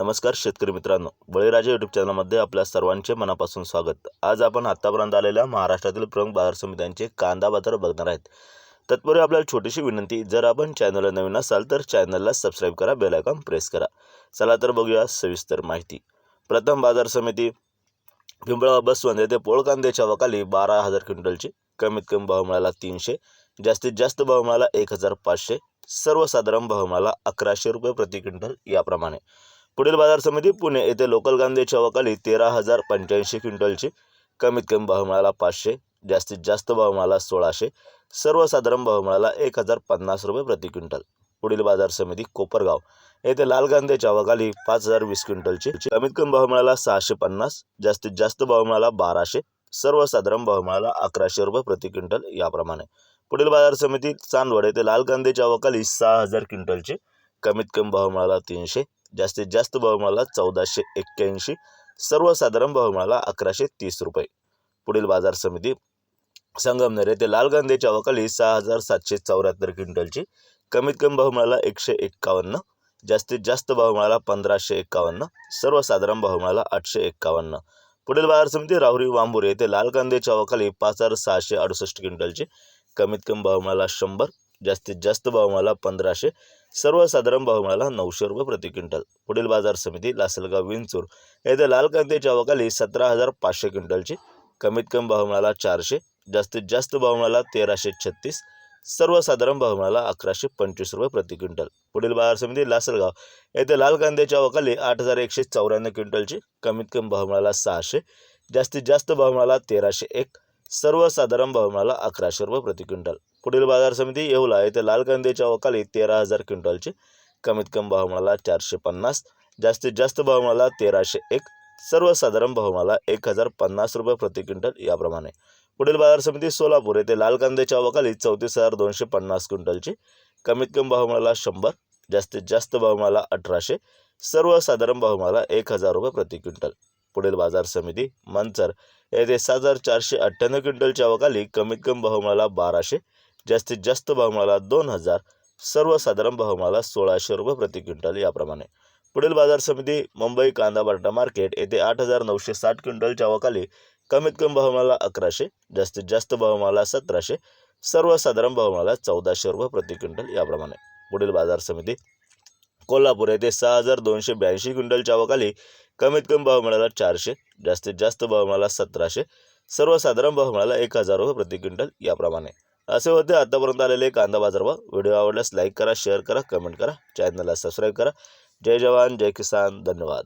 नमस्कार शेतकरी मित्रांनो. बळीराजा यूट्यूब चॅनलमध्ये आपल्या सर्वांचे मनापासून स्वागत. आज आपण आत्तापर्यंत आलेल्या महाराष्ट्रातील प्रमुख बाजार समित्यांचे कांदा बाजार बघणार आहेत. तत्पूर्वी आपल्याला छोटीशी विनंती जर आपण चॅनलला नवीन असाल तर चॅनलला सबस्क्राईब करा बेलायकॉन प्रेस करा. चला तर बघूया सविस्तर माहिती. प्रथम बाजार समिती पिंपळा बसवंत येथे पोळ कांद्याच्या वकाली बारा हजार क्विंटलची कमीत कमी भाव मिळाला तीनशे जास्तीत जास्त भाव मिळाला एक हजार पाचशे सर्वसाधारण भाव मिळाला अकराशे रुपये प्रति क्विंटल याप्रमाणे. पुढील बाजार समिती पुणे येथे लोकल कांद्याच्या वकाली तेरा हजार पंच्याऐंशी क्विंटलची. कमीत कमी भाव मिळाला पाचशे जास्तीत जास्त भाव मिळाला सोळाशे सर्वसाधारण भाव मिळाला एक हजार पन्नास रुपये प्रति क्विंटल. पुढील बाजार समिती कोपरगाव येथे लाल कांद्याच्या वकाली पाच हजार वीस क्विंटलची. कमीत कमी भाव मिळाला सहाशे पन्नास जास्तीत जास्त भाव मिळाला बाराशे सर्वसाधारण भाव मिळाला अकराशे रुपये प्रति क्विंटल याप्रमाणे. पुढील बाजार समिती चांदवड येथे लाल कांद्याच्या वकाली सहा हजार क्विंटलचे. कमीत कमी भाव मिळाला तीनशे जास्तीत जास्त भाव मिळाला चौदाशे एक्क्याऐंशी सर्वसाधारण भाव मिळाला अकराशे तीस रुपये. पुढील बाजार समिती संगमनेर येथे लाल कांद्याच्या वकाली सहा हजार सातशे चौऱ्याहत्तर क्विंटलची. कमीत कमी भाव मिळाला एकशे एक्कावन्न जास्तीत जास्त भाव मिळाला पंधराशे एक्कावन्न सर्वसाधारण भाव मिळाला आठशे एक्कावन्न. पुढील बाजार समिती राहुरी वांबुरे येथे लाल कांद्याच्या वकाली पाच हजार सहाशे अडुसष्ट क्विंटलची. कमीत कमी भाव मिळाला शंभर जास्तीत जास्त भाव मिळाला पंधराशे सर्वसाधारण भाव मिळाला नऊशे रुपये प्रति क्विंटल. पुढील बाजार समिती लासलगाव विंचूर येथे लाल कांद्याच्या अवकाली सतरा हजार पाचशे क्विंटलची. कमीत कमी भाव मिळाला चारशे जास्तीत जास्त भाव मिळाला तेराशे छत्तीस. सर्वसाधारण भाव मिळाला अकराशे पंचवीस रुपये प्रति क्विंटल. पुढील बाजार समिती लासलगाव येथे लाल कांद्याच्या वकाली आठ हजार एकशे चौऱ्याण्णव क्विंटलची. कमीत कमी भाव मिळाला सहाशे जास्तीत जास्त भाव मिळाला तेराशे एक. सर्वसाधारण भाव मिळाला अकराशे रुपये प्रति क्विंटल. पुढील बाजार समिती येवला येथे लाल कांद्याच्या वकाली तेरा हजार क्विंटलचे कमीत कमी भाव मिळाला चारशे पन्नास. जास्तीत जास्त भाव मिळाला तेराशे एक. सर्वसाधारण भाव मिळाला एक हजार पन्नास रुपये प्रति क्विंटल याप्रमाणे. पुढील बाजार समिती सोलापूर. येथे लाल कांद्याच्या वकाली चौतीस हजार दोनशे पन्नास क्विंटलची कमीत कमी भाव मिळाला शंभर. जास्तीत जास्त भाव मिळाला अठराशे. सर्वसाधारण भाव मिळाला एक हजार रुपये प्रति क्विंटल. पुढील बाजार समिती मंचर. येथे सात हजार चारशे अठ्ठ्याण्णव क्विंटलच्या वकाली कमीत कमी भाव मिळाला बाराशे जास्तीत जास्त भाव मिळाला दोन हजार सर्वसाधारण भाव मिळाला सोळाशे रुपये प्रति क्विंटल याप्रमाणे. पुढील बाजार समिती मुंबई कांदा बटाटा मार्केट येथे आठ हजार नऊशे साठ क्विंटलच्या वकाली कमीत कमी भाव मिळाला अकराशे जास्तीत जास्त भाव मिळाला सतराशे सर्वसाधारण भाव मिळाला चौदाशे रुपये प्रति क्विंटल याप्रमाणे. पुढील बाजार समिती कोल्हापूर येथे सहा हजार दोनशे ब्याऐंशी क्विंटलच्या वकाली कमीत कमी भाव मिळाला चारशे जास्तीत जास्त भाव मिळाला सतराशे सर्वसाधारण भाव मिळाला एक हजार रुपये प्रति क्विंटल याप्रमाणे. असे होते आतापर्यंत आलेले कांदा बाजारभाव. व्हिडिओ आवडल्यास लाईक करा शेअर करा कमेंट करा चॅनलला सबस्क्राईब करा. जय जवान जय किसान धन्यवाद.